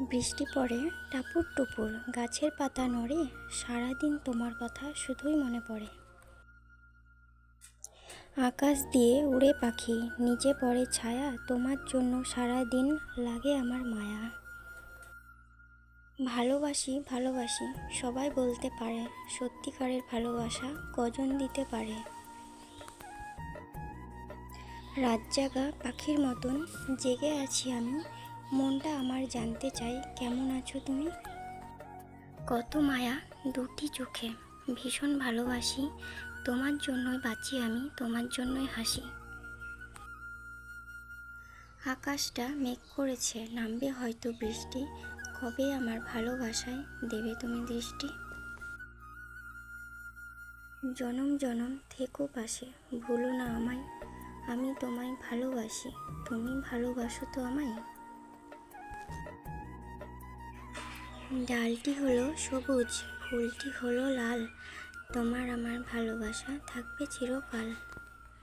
বৃষ্টি পড়ে, টাপুর টুপুর, গাছের পাতা নড়ে, সারাদিন তোমার কথা শুধুই মনে পড়ে। আকাশ দিয়ে উড়ে পাখি নিচে পড়ে ছায়া, তোমার জন্য সারা দিন লাগে আমার মায়া। ভালোবাসি ভালোবাসি, সবাই বলতে পারে, সত্যিকারের ভালোবাসা কজন দিতে পারে। রাত জাগা পাখির মতন জেগে আছি আমি মনটা আমার জানতে চাই, কেমন আছো তুমি? কত মায়া, দুটি চোখে। ভীষণ ভালোবাসি, তোমার জন্যই বাঁচি আমি, তোমার জন্যই হাসি। আকাশটা মেঘ করেছে, নামবে হয়তো বৃষ্টি। কবে আমার ভালোবাসায় দেবে তুমি দৃষ্টি? জনম জনম, থেকো পাশে, ভুলো না আমায়। আমি তোমায় ভালোবাসি, তুমি ভালোবাসো তো আমায়? ডালটি হলো সবুজ ফুলটি হলো লাল। তোমার আমার ভালোবাসা থাকবে চিরকাল।